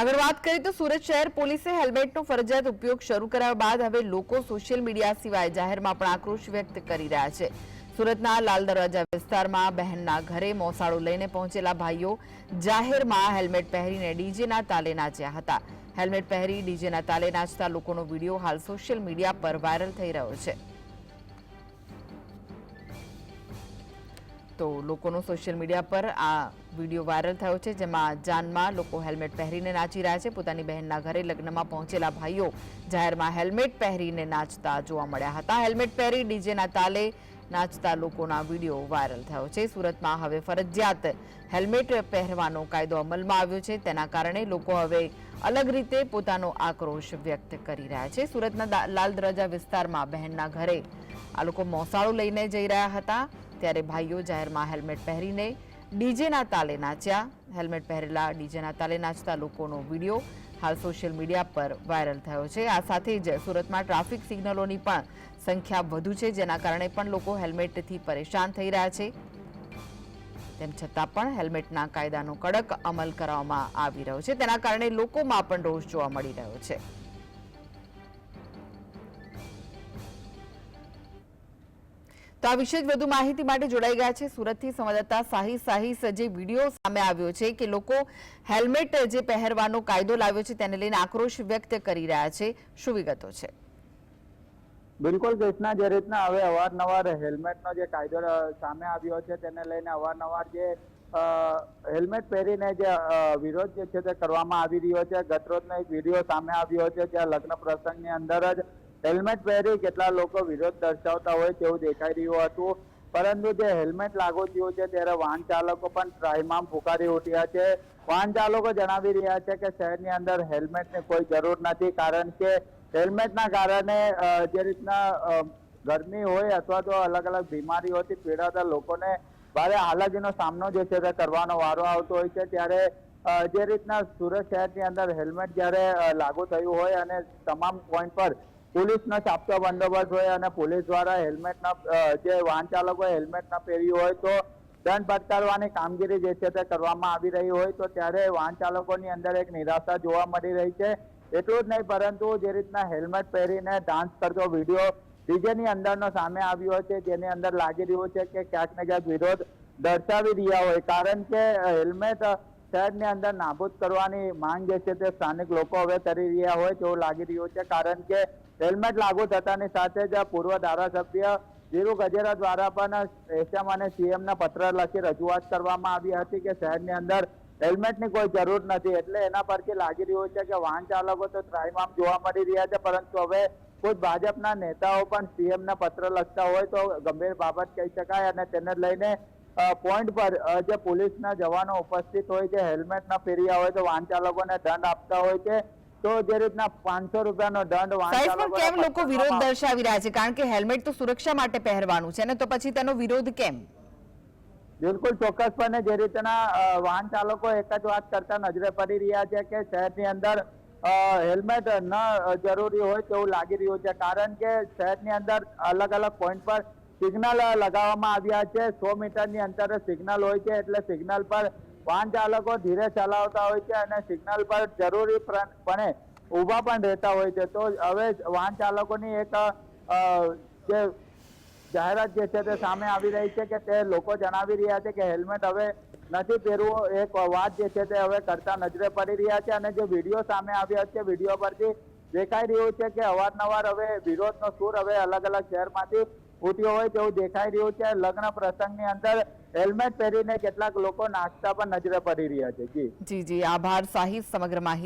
આગળ વાત કરીએ તો સુરત શહેર પોલીસે હેલ્મેટનો ફરજિયાત ઉપયોગ શરૂ કરાયા બાદ હવે લોકો સોશિયલ મીડિયા સિવાય જાહેરમાં પણ આક્રોશ વ્યક્ત કરી રહ્યા છે. સુરતના લાલ દરવાજા વિસ્તારમાં બહેનના ઘરે મોસાળો લઈને પહોંચેલા ભાઈઓ જાહેરમાં હેલ્મેટ પહેરીને ડીજેના તાલે નાચ્યા હતા. હેલ્મેટ પહેરી ડીજેના તાલે નાચતા લોકોનો વીડિયો હાલ સોશિયલ મીડિયા પર વાયરલ થઈ રહ્યો છે. તો લોકોનો સોશિયલ મીડિયા પર આ વીડિયો વાયરલ થયો છે, જેમાં જાનમાં લોકો હેલ્મેટ પહેરીને નાચી રહ્યા છે. પોતાની બહેનના ઘરે લગ્નમાં પહોંચેલા ભાઈઓ જાહેરમાં હેલ્મેટ પહેરીને નાચતા જોવા મળ્યા હતા. હેલ્મેટ પહેરી ડીજેના તાલે નાચતા લોકોના વીડિયો વાયરલ થયો છે. સુરતમાં હવે ફરજિયાત હેલ્મેટ પહેરવાનો કાયદો અમલમાં આવ્યો છે. તેના કારણે લોકો હવે અલગ રીતે પોતાનો આક્રોશ વ્યક્ત કરી રહ્યા છે. સુરતના લાલ દરવાજા વિસ્તારમાં બહેનના ઘરે આ લોકો મોસાળો લઈને જઈ રહ્યા હતા. ત્યારે ભાઈઓ જાહેરમાં હેલ્મેટ પહેરીને ડીજેના તાલે નાચ્યા. હેલ્મેટ પહેરેલા ડીજેના તાલે નાચતા લોકોનો વીડિયો હાલ સોશિયલ મીડિયા પર વાયરલ થયો છે. આ સાથે જ સુરતમાં ટ્રાફિક સિગ્નલોની પણ સંખ્યા વધુ છે, જેના કારણે પણ લોકો હેલ્મેટથી પરેશાન થઈ રહ્યા છે. તેમ છતાં પણ હેલ્મેટના કાયદાનો કડક અમલ કરવામાં આવી રહ્યો છે. તેના કારણે લોકોમાં પણ રોષ જોવા મળી રહ્યો છે. તો આ વિશે જ વધુ માહિતી માટે જોડાઈ ગયા છે સુરતથી સંવાદદાતા સાહી સાહી જે વીડિયો સામે આવ્યો છે કે લોકો હેલ્મેટ જે પહેરવાનો કાયદો લાવ્યો છે તેને લઈને આક્રોશ વ્યક્ત કરી રહ્યા છે. શું વિગતો છે? બિલકુલ કૃષ્ણા જે રીતના હવે અવારનવાર હેલ્મેટનો જે કાયદો સામે આવ્યો છે તેને લઈને અવારનવાર જે હેલ્મેટ પહેરીને જે વિરોધ જે છે તે કરવામાં આવી રહ્યો છે. ગતરોજનો એક વીડિયો સામે આવ્યો છે, જ્યાં લગ્ન પ્રસંગની અંદર જ હેલ્મેટ પહેરી કેટલા લોકો વિરોધ દર્શાવતા હોય તેવું દેખાઈ રહ્યું હતું. પરંતુ જે હેલ્મેટ લાગુ થયું છે ત્યારે વાહન ચાલકો પણ ત્રાહિમામ પુકારી ઉઠ્યા છે. વાહન ચાલકો જણાવી રહ્યા છે કે શહેરની અંદર હેલ્મેટની કોઈ જરૂર નથી કારણ કે હેલ્મેટના કારણે જે રીતના ગરમી હોય અથવા તો અલગ અલગ બીમારીઓથી પીડાતા લોકોને ભારે હાલાકીનો સામનો જે છે તે કરવાનો વારો આવતો હોય છે. ત્યારે જે રીતના સુરત શહેરની અંદર હેલ્મેટ જ્યારે લાગુ થયું હોય અને તમામ પોઈન્ટ પર પોલીસનો ચાપતો બંદોબસ્ત હોય અને પોલીસ દ્વારા હેલ્મેટના જે વાહન ચાલકો હેલ્મેટ ન પહેર્યું હોય તો દંડ ફટકારવાની કામગીરી જે છે તે કરવામાં આવી રહી હોય તો ત્યારે વાહન ચાલકોની અંદર એક નિરાશા જોવા મળી રહી છે. એટલું જ નહીં પરંતુ જે રીતના હેલ્મેટ પહેરીને ડાન્સ કરતો વીડિયો ડીજેની અંદરનો સામે આવ્યો છે, જેની અંદર લાગી રહ્યું છે કે ક્યાંક ને ક્યાંક વિરોધ દર્શાવી રહ્યા હોય. કારણ કે હેલ્મેટ શહેરની અંદર નાબૂદ કરવાની માંગ જે છે તે સ્થાનિક લોકો હવે કરી રહ્યા હોય તેવું લાગી રહ્યું છે. કારણ કે હેલ્મેટ લાગુ થતાની સાથે જ પૂર્વ ધારાસભ્ય ધીરુ ગજેરા દ્વારા પણ એસએમ અને સીએમ ને પત્ર લખી રજૂઆત કરવામાં આવી હતી કે શહેરની અંદર હેલ્મેટની કોઈ જરૂર નથી. એટલે એના પરથી લાગી રહ્યું છે કે વાહન ચાલકો તો ત્રાહિમામ જોવા મળી રહ્યા છે, પરંતુ હવે ખુદ ભાજપના નેતાઓ પણ સીએમ ને પત્ર લખતા હોય તો ગંભીર બાબત કહી શકાય અને તેને લઈને પોઈન્ટ પર જે પોલીસના જવાનો ઉપસ્થિત હોય છે હેલ્મેટ ના પહેર્યા હોય તો વાહન ચાલકોને દંડ આપતા હોય છે. તો જે રીતના પાંચસો રૂપિયાનો દંડ વાહન કેમ લોકો વિરોધ દર્શાવી રહ્યા છે? કારણ કે હેલ્મેટ તો સુરક્ષા માટે પહેરવાનું છે ને તો પછી તેનો વિરોધ કેમ? બિલકુલ ચોક્કસપણે જે રીતના વાહન ચાલકો એક જ વાત કરતા નજરે પડી રહ્યા છે કે શહેરની અંદર હેલ્મેટ ન જરૂરી હોય તેવું લાગી રહ્યું છે. કારણ કે શહેરની અંદર અલગ અલગ પોઈન્ટ પર સિગ્નલ લગાવવામાં આવ્યા છે. સો મીટરની અંતરે સિગ્નલ હોય છે એટલે સિગ્નલ પર વાહન ચાલકો ધીરે ચલાવતા હોય છે અને સિગ્નલ પર જરૂરી પણે ઊભા પણ રહેતા હોય છે. તો હવે વાહન ચાલકોની એક જે જાહેરાત જે છે તે સામે આવી રહી છે કે તે લોકો જણાવી રહ્યા છે કે હેલ્મેટ હવે નથી પહેરવું. એક વાત જે છે તે હવે કરતા નજરે પડી રહ્યા છે અને જે વીડિયો સામે આવ્યા છે, વીડિયો પરથી દેખાઈ રહ્યું છે કે અવારનવાર હવે વિરોધનો સૂર હવે અલગ અલગ શહેરમાંથી ઉઠ્યો હોય તેવું દેખાઈ રહ્યું છે. લગ્ન પ્રસંગની અંદર હેલ્મેટ પહેરીને કેટલાક લોકો નાસ્તા પણ નજરે પડી રહ્યા છે. જી. જી આભાર. સાહિબ સમગ્ર માહિતી